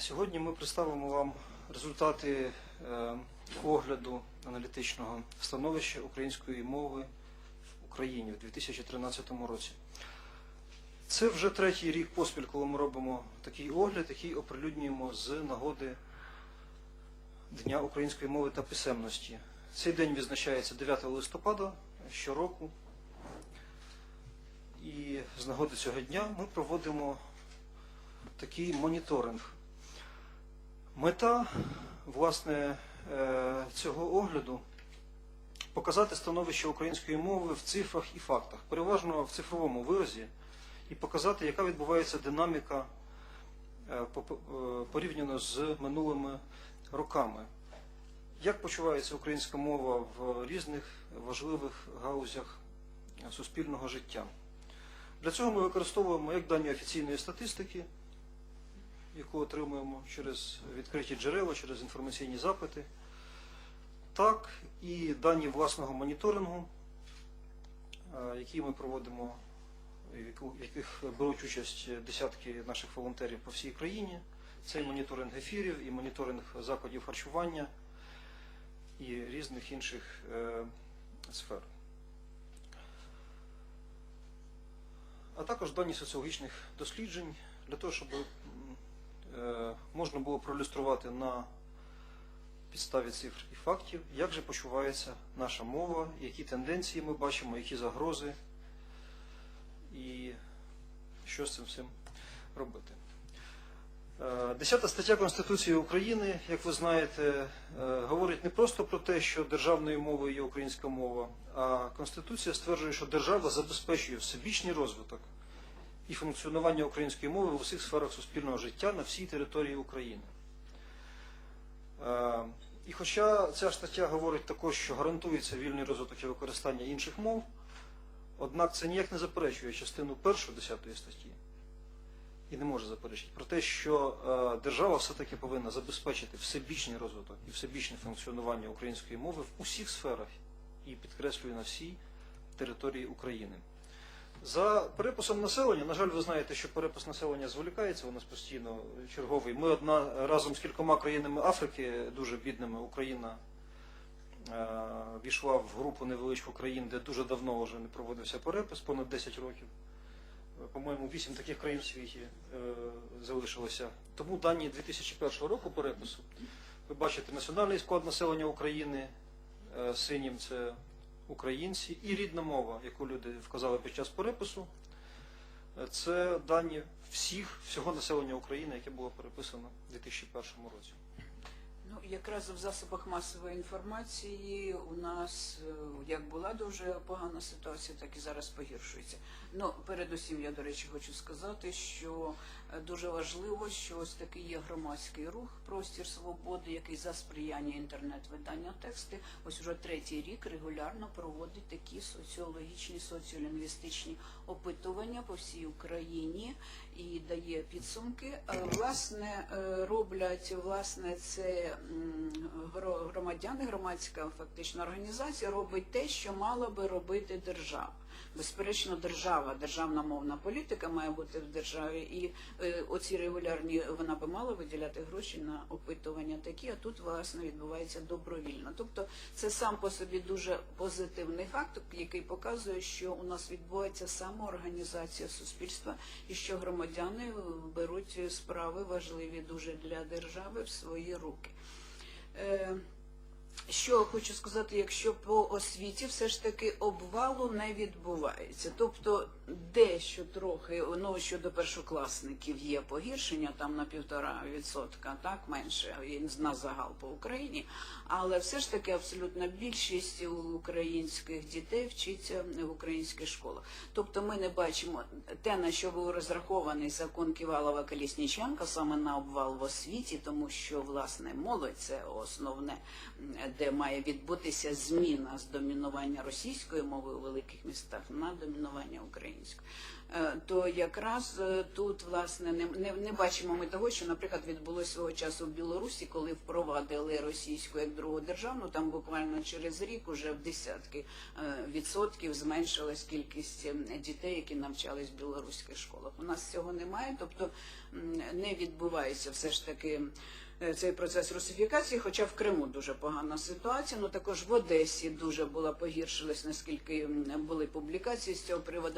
Сьогодні ми представимо вам результати е, огляду аналітичного становища української мови в Україні в 2013 році. Це вже третій рік поспіль, коли ми робимо такий огляд, який оприлюднюємо з нагоди Дня української мови та писемності. Цей день відзначається 9 листопада щороку. І з нагоди цього дня ми проводимо такий моніторинг. Мета власне е, цього огляду показати становище української мови в цифрах і фактах, переважно в цифровому виразі, і показати, яка відбувається динаміка е, е, порівняно з минулими роками. Як почувається українська мова в різних важливих гаузях суспільного життя? Для цього ми використовуємо як дані офіційної статистики, яку отримуємо через відкриті джерела, через інформаційні запити, так і дані власного моніторингу, е, які ми проводимо, в яких беруть участь десятки наших волонтерів по всій країні. Це і моніторинг ефірів, і моніторинг закладів харчування і різних інших е, сфер. а також дані соціологічних досліджень для того, щоб можна було проілюструвати на підставі цифр і фактів, як же почувається наша мова, які тенденції ми бачимо, які загрози і що з цим всім робити. Е, Десята стаття Конституції України, як ви знаєте, е, говорить не просто про те, що державною мовою є українська мова, а Конституція стверджує, що держава забезпечує всебічний розвиток і функціонування української мови в усіх сферах суспільного життя на всій території України. Е, І хоча ця стаття говорить також, що гарантується вільний розвиток і використання інших мов, однак це ніяк не заперечує частину першу 10 статті і не може заперечити про те, що е, держава все-таки повинна забезпечити всебічний розвиток і всебічне функціонування української мови в усіх сферах і підкреслюю на всій території України. За переписом населення, на жаль, ви знаєте, що перепис населення зволікається, у нас постійно черговий. Ми одна разом з кількома країнами Африки, дуже бідними, Україна е, війшла в групу невеличку країн, де дуже давно вже не проводився перепис, понад 10 років. Е, По-моєму, 8 таких країн в світі е, залишилося. Тому дані 2001 року перепису, ви бачите національний склад населення України, синім це українці, і рідна мова, яку люди вказали під час перепису. Це дані всіх, всього населення України, яке було переписано в 2001 році. Ну, якраз в засобах масової інформації у нас е, як була дуже погана ситуація, так і зараз погіршується. Ну, передусім, я, до речі, хочу сказати, що е, дуже важливо, що ось такий є громадський рух Простір свободи, який за сприяння інтернет-видання тексти, ось уже третій рік регулярно проводить такі соціологічні, соціолінгвістичні опитування по всій Україні і дає підсумки. Е, Власне, роблять власне це громадяни, громадська фактично організація робить те, що мала би робити держава. Безперечно, держава, державна мовна політика має бути в державі, і е, оці регулярні вона би мала виділяти гроші на опитування такі, а тут власне відбувається добровільно. Тобто це сам по собі дуже позитивний факт, який показує, що у нас відбувається самоорганізація суспільства і що громадяни е, беруть справи важливі дуже для держави в свої руки. Що хочу сказати, якщо по освіті все ж таки обвалу не відбувається. Тобто дещо трохи, ну щодо першокласників є погіршення там на півтора відсотка, так менше на загал по Україні, але все ж таки абсолютна більшість українських дітей вчиться в українських школах. Тобто ми не бачимо те, на що був розрахований закон Ківалова Колісніченка, саме на обвал в освіті, тому що власне молодь це основне де має відбутися зміна з домінування російської мови у великих містах на домінування української. Е, То якраз е, тут власне не, не, не бачимо ми того, що, наприклад, відбулося свого часу в Білорусі, коли впровадили російську як другу державну, там буквально через рік уже в десятки е, відсотків зменшилась кількість е, дітей, які навчались в білоруських школах. У нас цього немає, тобто не відбувається все ж таки цей процес русифікації, хоча в Криму дуже погана ситуація. Ну також в Одесі дуже була погіршилась, наскільки були публікації з цього приводу.